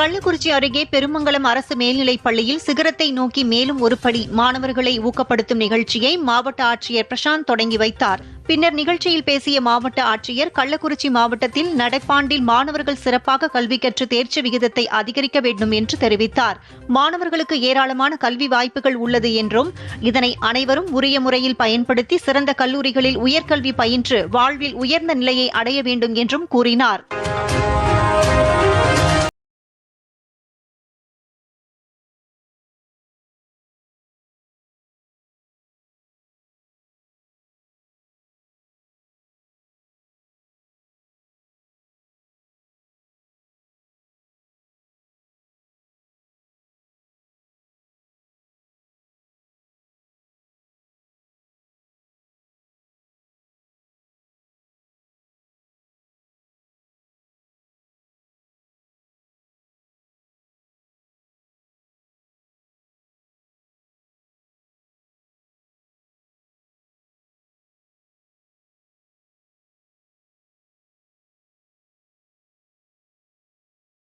கள்ளக்குறிச்சி அருகே பெருமங்கலம் அரசு மேல்நிலைப் பள்ளியில் சிகரத்தை நோக்கி மேலும் ஒரு படி மாணவர்களை ஊக்கப்படுத்தும் நிகழ்ச்சியை மாவட்ட ஆட்சியர் பிரசாந்த் தொடங்கி வைத்தார். பின்னர் நிகழ்ச்சியில் பேசிய மாவட்ட ஆட்சியர் கள்ளக்குறிச்சி மாவட்டத்தில் நடப்பாண்டில் மாணவர்கள் சிறப்பாக கல்வி கற்று தேர்ச்சி விகிதத்தை அதிகரிக்க வேண்டும் என்று தெரிவித்தார். மாணவர்களுக்கு ஏராளமான கல்வி வாய்ப்புகள் உள்ளது என்றும் இதனை அனைவரும் உரிய முறையில் பயன்படுத்தி சிறந்த கல்லூரிகளில் உயர்கல்வி பயின்று வாழ்வில் உயர்ந்த நிலையை அடைய வேண்டும் என்றும் கூறினார்.